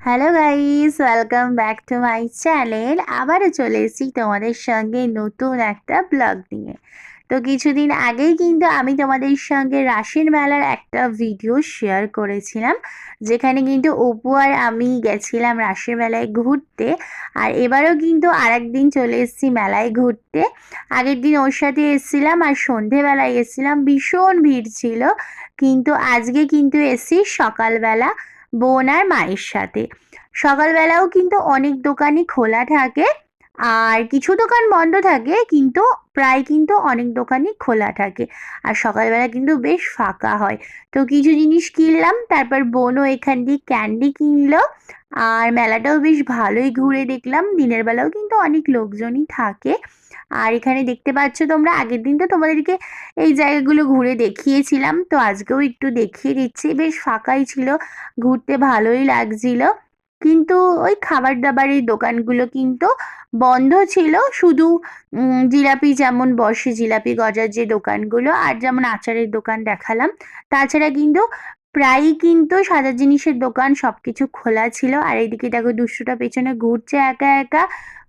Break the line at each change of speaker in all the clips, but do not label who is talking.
Hello guys welcome back to my channel আবারও চলে এসেছি তোমাদের সঙ্গে নতুন একটা ব্লগ নিয়ে। তো কিছুদিন আগেই কিন্তু আমি তোমাদের সঙ্গে রাসের মেলার একটা ভিডিও শেয়ার করেছিলাম, যেখানে কিন্তু অপু আর আমি গেছিলাম রাসের মেলায় ঘুরতে। আর এবারও কিন্তু আরেকদিন চলে এসেছি মেলায় ঘুরতে। আগের দিন ওর সাথে এসেছিলাম আর সন্ধেবেলায় এসেছিলাম। ভীষণ ভিড় ছিল। কিন্তু আজকে কিন্তু এসেছি সকালবেলা। বোন আর মায়ের সাথে। সকালবেলাও কিন্তু অনেক দোকানই খোলা থাকে। আর কিছু দোকান বন্ধ থাকে, কিন্তু প্রায় কিন্তু অনেক দোকানই খোলা থাকে। আর সকালবেলা কিন্তু বেশ ফাঁকা হয়। তো কিছু জিনিস কিনলাম, তারপর বোনও এখান দিয়ে ক্যান্ডি কিনলো। আর মেলাটাও বেশ ভালোই ঘুরে দেখলাম। দিনের বেলাও কিন্তু অনেক লোকজনই থাকে। আর এখানে দেখতে পাচ্ছ তোমরা, আগের দিন তো তোমাদেরকে এই জায়গাগুলো ঘুরে দেখিয়েছিলাম। তো আজকেও একটু দেখিয়ে দিচ্ছি। বেশ ফাঁকাই ছিল, ঘুরতে ভালোই লাগছিল। কিন্তু ওই খাবার দাবারের দোকানগুলো কিন্তু বন্ধ ছিল। শুধু জিলাপি যেমন বসে, জিলাপি গজার যে দোকানগুলো আর যেমন আচারের দোকান দেখালাম, তাছাড়া কিন্তু প্রায়ই কিন্তু সাজার জিনিসের দোকান সব কিছু খোলা ছিল। আর এইদিকে দেখো দুশোটা পেছনে ঘুরছে একা একা।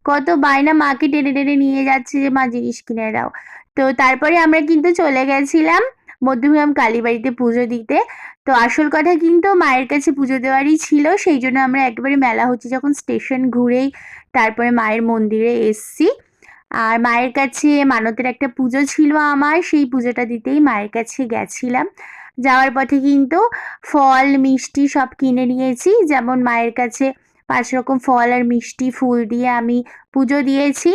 কত বায়না মাকে টেনে টেনে নিয়ে যাচ্ছে যে, মা, জিনিস কিনে দাও। তো তারপরে আমরা কিন্তু চলে গেছিলাম মধ্যমগ্রাম কালীবাড়িতে পুজো দিতে। তো আসল কথা কিন্তু মায়ের কাছে পুজো দেওয়ারই ছিল, সেই জন্য আমরা একেবারে মেলা হচ্ছে যখন স্টেশন ঘুরেই তারপরে মায়ের মন্দিরে এসছি। আর মায়ের কাছে মানতের একটা পুজো ছিল আমার, সেই পুজোটা দিতেই মায়ের কাছে গেছিলাম। যাওয়ার পথে কিন্তু ফল, মিষ্টি সব কিনে নিয়েছি। যেমন মায়ের কাছে পাঁচ রকম ফল আর মিষ্টি, ফুল দিয়ে আমি পুজো দিয়েছি।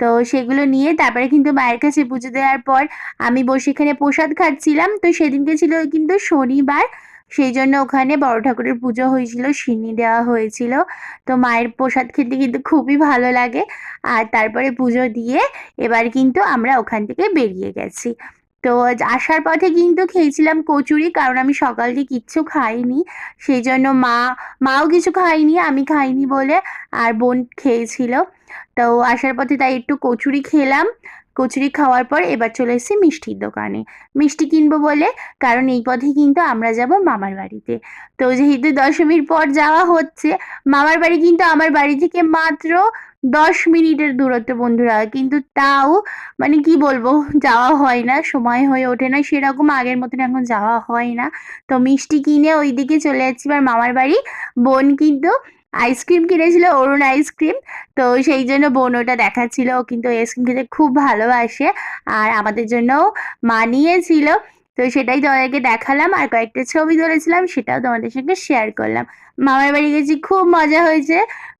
তো সেগুলো নিয়ে তারপরে কিন্তু মায়ের কাছে পুজো দেওয়ার পর আমি বসে এখানে প্রসাদ খাচ্ছিলাম। তো সেদিনকে ছিল কিন্তু শনিবার, সেই জন্য ওখানে বড় ঠাকুরের পুজো হয়েছিল, সিন্নি দেওয়া হয়েছিল। তো মায়ের প্রসাদ খেতে কিন্তু খুবই ভালো লাগে। আর তারপরে পুজো দিয়ে এবার কিন্তু আমরা ওখান থেকে বেরিয়ে গেছি। তো আসার পথে কিন্তু খেয়েছিলাম কচুরি, কারণ আমি সকাল দিয়ে কিচ্ছু খাইনি। সেই জন্য মা, মাও কিছু খাইনি আমি খাইনি বলে আর বোন খেয়েছিল। তো আসার পথে তাই একটু কচুরি খেলাম। কচুরি খাওয়ার পর এবার চলে এসেছি মিষ্টির দোকানে। মিষ্টি কিনবো বলে, কারণ এই পথে কিন্তু আমরা যাব মামার বাড়িতে। তো যেহেতু দশমীর পর যাওয়া হচ্ছে, মামার বাড়ি কিন্তু আমার বাড়ি থেকে মাত্র দশ মিনিটের দূরত্ব বন্ধুরা। কিন্তু তাও মানে কি বলব, যাওয়া হয় না, সময় হয়ে ওঠে না, সেরকম আগের মতন এখন যাওয়া হয় না। তো মিষ্টি কিনে ওইদিকে চলে যাচ্ছি, এবার মামার বাড়ি। বোন কিন্তু আইসক্রিম কিনেছিল, অরুণ আইসক্রিম তো সেই জন্য বোন ওটা দেখাচ্ছিল। ও কিন্তু আইসক্রিম খেতে খুব ভালোবাসে আর আমাদের জন্যও মানিয়েছিল। তো সেটাই তোমাদেরকে দেখালাম আর কয়েকটা ছবি তুলেছিলাম সেটাও তোমাদের সঙ্গে শেয়ার করলাম। মামার বাড়ি গেছি, খুব মজা হয়েছে।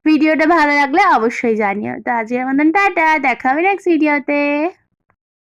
ভিডিওটা ভালো লাগলে অবশ্যই জানিও। তো আজকের মতন টাটা, দেখা হবে নেক্সট ভিডিওতে